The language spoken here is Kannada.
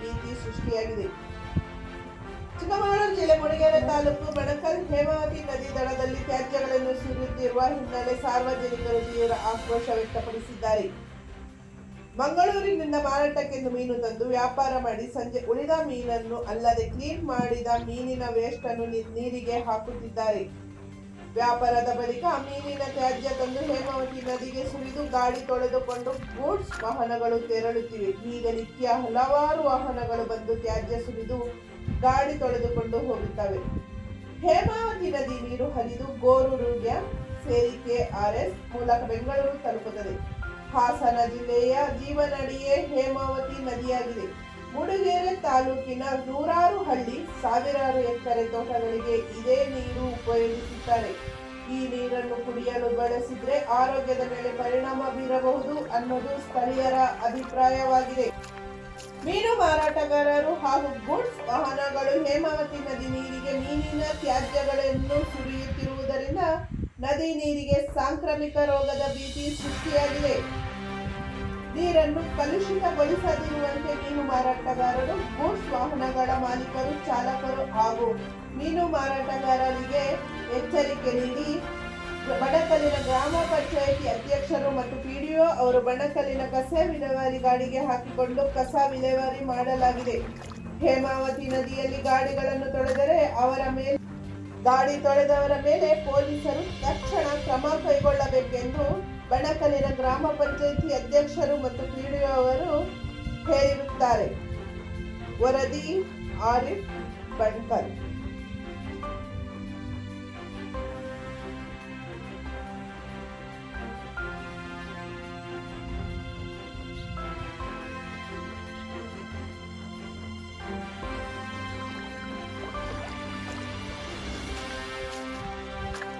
ಭೀತಿ ಸೃಷ್ಟಿಯಾಗಿದೆ. ಚಿಕ್ಕಮಗಳೂರು ಜಿಲ್ಲೆ ಮುಡಿಗೆರೆ ತಾಲೂಕು ಬಣಕಲ್ ಹೇಮಾವತಿ ನದಿ ದಡದಲ್ಲಿ ತ್ಯಾಜ್ಯಗಳನ್ನು ಸುರಿಯುತ್ತಿರುವ ಹಿನ್ನೆಲೆ ಸಾರ್ವಜನಿಕರು ತೀವ್ರ ಆಕ್ರೋಶ ವ್ಯಕ್ತಪಡಿಸಿದ್ದಾರೆ. ಮಂಗಳೂರಿನಿಂದ ಮಾರಾಟಕ್ಕೆಂದು ಮೀನು ತಂದು ವ್ಯಾಪಾರ ಮಾಡಿ ಸಂಜೆ ಉಳಿದ ಮೀನನ್ನು ಅಲ್ಲದೆ ಕ್ಲೀನ್ ಮಾಡಿದ ಮೀನಿನ ವೇಸ್ಟ್ ಅನ್ನು ನೀರಿಗೆ ಹಾಕುತ್ತಿದ್ದಾರೆ. ವ್ಯಾಪಾರದ ಬಳಿಕ ಮೀನಿನ ತ್ಯಾಜ್ಯ ತಂದು ಹೇಮಾವತಿ ನದಿಗೆ ಸುರಿದು ಗಾಡಿ ತೊಳೆದುಕೊಂಡು ಗೂಡ್ಸ್ ವಾಹನಗಳು ತೆರಳುತ್ತಿವೆ. ಈಗ ನಿತ್ಯ ಹಲವಾರು ವಾಹನಗಳು ಬಂದು ತ್ಯಾಜ್ಯ ಸುರಿದು ಗಾಡಿ ತೊಳೆದುಕೊಂಡು ಹೋಗುತ್ತವೆ. ಹೇಮಾವತಿ ನದಿ ನೀರು ಹರಿದು ಗೋರೂರು ಡ್ಯಾಂ ಸೇರಿ ಕೆಆರ್ಎಸ್ ಮೂಲಕ ಬೆಂಗಳೂರು ತಲುಪುತ್ತದೆ. ಹಾಸನ ಜಿಲ್ಲೆಯ ಜೀವನಡಿಯೇ ಹೇಮಾವತಿ ನದಿಯಾಗಿದೆ. ಮೂಡಿಗೆರೆ ತಾಲೂಕಿನ ನೂರಾರು ಹಳ್ಳಿ ಸಾವಿರಾರು ಎಕರೆ ತೋಟಗಳಿಗೆ ಇದೇ ನೀರು ಉಪಯೋಗಿಸುತ್ತಾರೆ. ಈ ನೀರನ್ನು ಕುಡಿಯಲು ಬಳಸಿದ್ರೆ ಆರೋಗ್ಯದ ಮೇಲೆ ಪರಿಣಾಮ ಬೀರಬಹುದು ಅನ್ನೋದು ಸ್ಥಳೀಯರ ಅಭಿಪ್ರಾಯವಾಗಿದೆ. ಮೀನು ಮಾರಾಟಗಾರರು ಹಾಗೂ ಗುಡ್ಸ್ ವಾಹನಗಳು ಹೇಮಾವತಿ ನದಿ ನೀರಿಗೆ ಮೀನಿನ ತ್ಯಾಜ್ಯಗಳನ್ನು ಸುರಿಯುತ್ತಿರುವುದರಿಂದ ನದಿ ನೀರಿಗೆ ಸಾಂಕ್ರಾಮಿಕ ರೋಗದ ಭೀತಿ ಸೃಷ್ಟಿಯಾಗಿದೆ. ನೀರನ್ನು ಕಲುಷಿತಗೊಳಿಸದಿರುವಂತೆ ಮೀನು ಮಾರಾಟಗಾರರು, ಗೂಡ್ಸ್ ವಾಹನಗಳ ಮಾಲೀಕರು, ಚಾಲಕರು ಹಾಗೂ ಮೀನು ಮಾರಾಟಗಾರರಿಗೆ ಎಚ್ಚರಿಕೆ ನೀಡಿ ಬಣಕಲ್ಲಿನ ಗ್ರಾಮ ಪಂಚಾಯಿತಿ ಅಧ್ಯಕ್ಷರು ಮತ್ತು ಪಿಡಿಒ ಅವರು ಬಣಕಲ್ಲಿನ ಕಸ ವಿಲೇವಾರಿ ಗಾಡಿಗೆ ಹಾಕಿಕೊಂಡು ಕಸ ವಿಲೇವಾರಿ ಮಾಡಲಾಗಿದೆ. ಹೇಮಾವತಿ ನದಿಯಲ್ಲಿ ಗಾಡಿಗಳನ್ನು ತೊಳೆದರೆ ಅವರ ಮೇಲೆ, ಗಾಡಿ ತೊಳೆದವರ ಮೇಲೆ ಪೊಲೀಸರು ತಕ್ಷಣ ಕ್ರಮ ಕೈಗೊಳ್ಳಬೇಕೆಂದು ಬಣಕಲ್ಲಿನ ಗ್ರಾಮ ಪಂಚಾಯಿತಿ ಅಧ್ಯಕ್ಷರು ಮತ್ತು ಪಿಡಿಒ ಅವರು ಹೇಳಿರುತ್ತಾರೆ. ವರದಿ ಆರಿಫ್ ಬಣ್ಕಲ್.